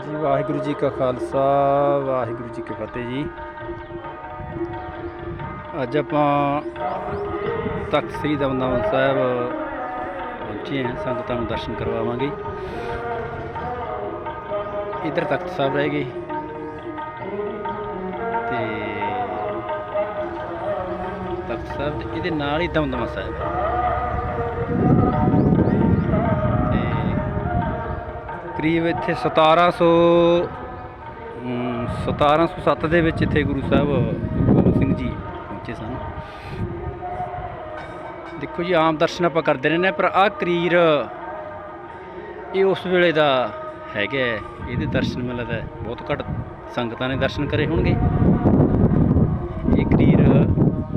ਜੀ, ਵਾਹਿਗੁਰੂ ਜੀ ਕਾ ਖਾਲਸਾ, ਵਾਹਿਗੁਰੂ ਜੀ ਕੀ ਫਤਿਹ ਜੀ। ਅੱਜ ਆਪਾਂ ਤਖਤ ਸ੍ਰੀ ਦਮਦਮਾ ਸਾਹਿਬ ਪਹੁੰਚੇ ਹਾਂ, ਸੰਗਤਾਂ ਨੂੰ ਦਰਸ਼ਨ ਕਰਵਾਵਾਂਗੇ। ਇਧਰ ਤਖਤ ਸਾਹਿਬ ਰਹਿ ਗਏ। ਤੇ ਤਖਤ ਸਾਹਿਬ, ਇਹਦੇ ਨਾਲ ਹੀ ਦਮਦਮਾ ਸਾਹਿਬ। ਕਰੀਬ ਇੱਥੇ 1700 ਅਮ, 1707 ਦੇ ਵਿੱਚ ਇੱਥੇ ਗੁਰੂ ਸਾਹਿਬ ਗੋਬਿੰਦ ਸਿੰਘ ਜੀ ਪਹੁੰਚੇ ਸਨ। ਦੇਖੋ ਜੀ ਆਮ ਦਰਸ਼ਨ ਆਪਾਂ ਕਰਦੇ ਰਹਿੰਦੇ ਹਾਂ, ਪਰ ਆਹ ਕਰੀਰ ਇਹ ਉਸ ਵੇਲੇ ਦਾ ਹੈਗਾ ਹੈ। ਇਹਦੇ ਦਰਸ਼ਨ ਮੈਨੂੰ ਲੱਗਦਾ ਬਹੁਤ ਘੱਟ ਸੰਗਤਾਂ ਨੇ ਦਰਸ਼ਨ ਕਰੇ ਹੋਣਗੇ। ਇਹ ਕਰੀਰ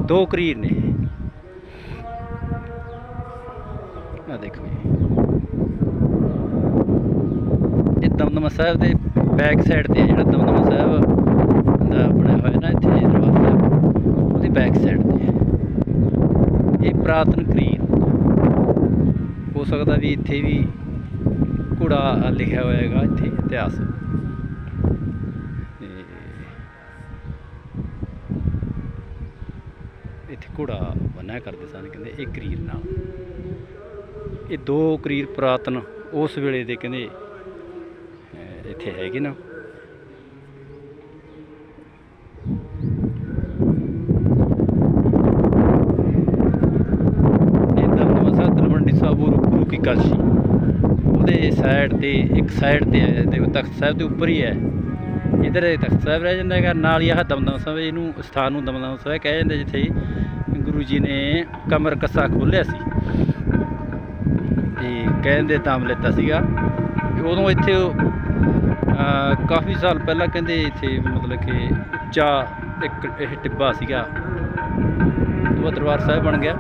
ਦੋ ਕਰੀਰ ਨੇ। ਆ ਦੇਖੋ ਜੀ ਇਹ ਦਮਦਮਾ ਸਾਹਿਬ ਦੇ ਬੈਕ ਸਾਈਡ ਤੇ ਹੈ ਜਿਹੜਾ ਦਮਦਮਾ ਸਾਹਿਬ ਦਾ ਬਣਿਆ ਹੋਇਆ ਨਾ ਇੱਥੇ ਦਰਬਾਰ ਸਾਹਿਬ ਉਹਦੀ ਬੈਕ ਸਾਈਡ ਤੇ ਹੈ ਇਹ ਪ੍ਰਾਤਨ ਕਰੀਰ ਹੋ ਸਕਦਾ ਵੀ ਇੱਥੇ ਵੀ ਘੋੜਾ ਲਿਖਿਆ ਹੋਇਆ ਹੈਗਾ, ਇੱਥੇ ਇਤਿਹਾਸ। ਇੱਥੇ ਘੋੜਾ ਬੰਨਿਆ ਕਰਦੇ ਸਨ, ਕਹਿੰਦੇ ਇਹ ਕਰੀਰ ਨਾਲ ਇਹ ਦੋ ਕਰੀਰ ਪੁਰਾਤਨ ਉਸ ਵੇਲੇ ਦੇ ਕਹਿੰਦੇ ਇੱਥੇ ਹੈਗੇ ਨਾ ਇਹ ਦਮਦਮਾ ਸਾਹਿਬ ਤਲਵੰਡੀ ਸਾਬੋ ਗੁਰੂ ਕੀ ਕਾਸ਼ੀ। ਉਹਦੇ ਸਾਈਡ ਤੇ, ਇੱਕ ਸਾਈਡ ਤੇ ਹੈ, ਦੇਖੋ ਤਖਤ ਸਾਹਿਬ ਦੇ ਉੱਪਰ ਹੀ ਹੈ। ਇਧਰ ਤਖਤ ਸਾਹਿਬ ਰਹਿ ਜਾਂਦਾ ਹੈਗਾ, ਨਾਲ ਹੀ ਆਹ ਦਮਦਮਾ ਸਾਹਿਬ, ਇਹਨੂੰ ਸਥਾਨ ਨੂੰ ਦਮਦਮ ਸਾਹਿਬ ਕਹਿ ਜਾਂਦੇ ਜਿੱਥੇ ਗੁਰੂ ਜੀ ਨੇ ਕਮਰ ਕੱਸਾ ਖੋਲ੍ਹਿਆ ਸੀ। ਤੇ ਕਹਿੰਦੇ ਤਾਂ ਲੈਤਾ ਸੀਗਾ ਉਦੋਂ ਇੱਥੇ ਉਹ, ਕਾਫੀ ਸਾਲ ਪਹਿਲਾਂ ਕਹਿੰਦੇ ਇੱਥੇ ਮਤਲਬ ਕਿ ਉੱਚਾ ਇੱਕ ਇਹ ਟਿੱਬਾ ਸੀਗਾ। ਉਹ ਦਰਬਾਰ ਸਾਹਿਬ ਬਣ ਗਿਆ।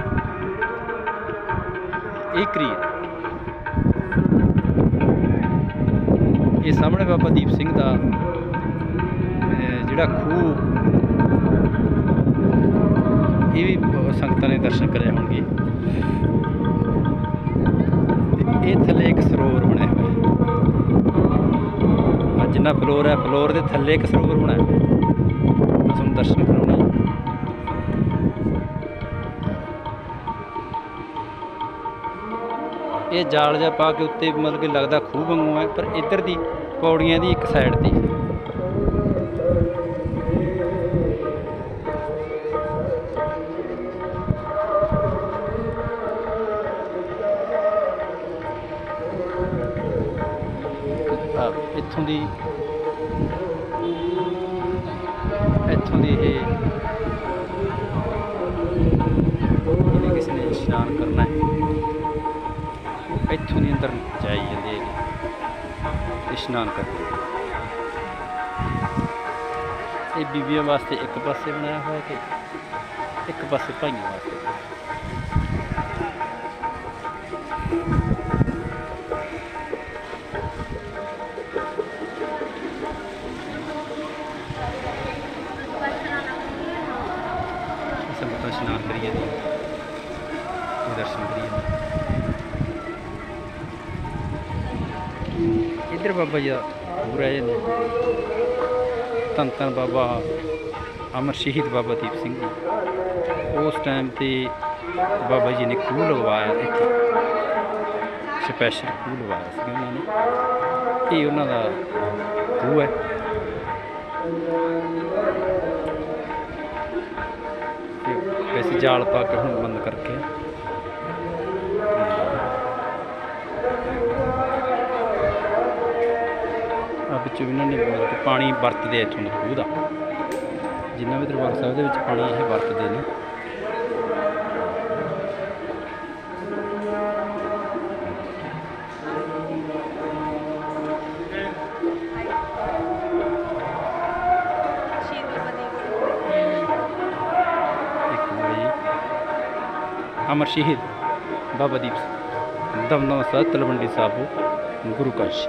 ਇਹ ਕਰੀ ਇਹ ਸਾਹਮਣੇ ਬਾਬਾ ਦੀਪ ਸਿੰਘ ਦਾ ਜਿਹੜਾ ਖੂਹ। ਇਹ ਵੀ ਸੰਗਤਾਂ ਨੇ ਦਰਸ਼ਨ ਕਰਿਆ ਹੋਣਗੇ। ਇਹ ਥੱਲੇ ਇੱਕ ਸਰੋਵਰ ਬਣਿਆ। ਜਿੰਨਾ ਫਲੋਰ ਹੈ, ਫਲੋਰ ਦੇ ਥੱਲੇ ਇੱਕ ਸਰੋਵਰ ਹੋਣਾ ਹੈ। ਤੁਹਾਨੂੰ ਦਰਸ਼ਨ ਕਰਾਉਣਾ ਇਹ ਜਾਲ ਜਿਹਾ ਪਾ ਕੇ ਉੱਤੇ ਮਤਲਬ ਕਿ ਲੱਗਦਾ ਖੂਹ ਵਾਂਗੂ ਹੈ, ਪਰ ਇੱਧਰ ਦੀ ਪੌੜੀਆਂ ਦੀ ਇੱਕ ਸਾਈਡ ਤੇ। ਇੱਥੋਂ ਦੀ ਇੱਥੋਂ ਦੀ ਇਹ ਜਿਹਨੇ ਕਿਸੇ ਨੇ ਇਸ਼ਨਾਨ ਕਰਨਾ ਹੈ। ਇੱਥੋਂ ਦੀ ਅੰਦਰ ਜਾਈ ਜਾਂਦੇ ਹੈਗੇ ਇਸ਼ਨਾਨ ਕਰਦੇ ਇਹ ਬੀਬੀਆਂ ਵਾਸਤੇ ਇੱਕ ਪਾਸੇ ਬਣਾਇਆ ਹੋਇਆ ਤੇ ਇੱਕ ਪਾਸੇ ਭਾਈਆਂ ਵਾਸਤੇ ਇਸ਼ਨਾਨ ਕਰੀਏ ਤੇ ਦਰਸ਼ਨ ਕਰੀਏ ਇੱਧਰ ਬਾਬਾ ਜੀ ਦਾ ਹੋਰ ਹੈ ਨੇ ਧੰਨ ਧੰਨ ਬਾਬਾ ਅਮਰ ਸ਼ਹੀਦ ਬਾਬਾ ਦੀਪ ਸਿੰਘ ਜੀ। ਉਸ ਟਾਈਮ ਤੇ ਬਾਬਾ ਜੀ ਨੇ ਖੂਹ ਲਗਵਾਇਆ ਇੱਥੇ। ਸਪੈਸ਼ਲ ਖੂਹ ਲਗਵਾਇਆ ਸੀ ਉਹਨਾਂ ਨੇ। ਇਹ ਉਹਨਾਂ ਦਾ ਖੂਹ ਹੈ। ਜਾਲ ਪਾ ਕੇ ਹੁਣ ਬੰਦ ਕਰਕੇ। ਆ ਵਿੱਚੋਂ ਇਹਨਾਂ ਨੇ ਮਤਲਬ ਪਾਣੀ ਵਰਤਦੇ ਇੱਥੋਂ ਦਾ ਖੂਹ ਦਾ। ਜਿੰਨਾ ਵੀ ਦਰਬਾਰ ਸਾਹਿਬ ਦੇ ਵਿੱਚ ਪਾਣੀ ਇਹ ਵਰਤਦੇ ਨੇ। ਅਮਰ ਸ਼ਹੀਦ ਬਾਬਾ ਦੀਪ ਸਿੰਘ ਦਮਦਮਾ ਸਾਹਿਬ ਤਲਵੰਡੀ ਸਾਬੋ ਗੁਰੂ ਕਾਸ਼ੀ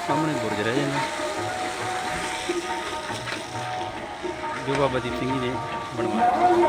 ਸਾਹਮਣੇ ਬੁਰਜ ਰਹਿ ਜਾਂਦਾ ਜੋ ਬਾਬਾ ਦੀਪ ਸਿੰਘ ਜੀ ਨੇ ਬਣਵਾਇਆ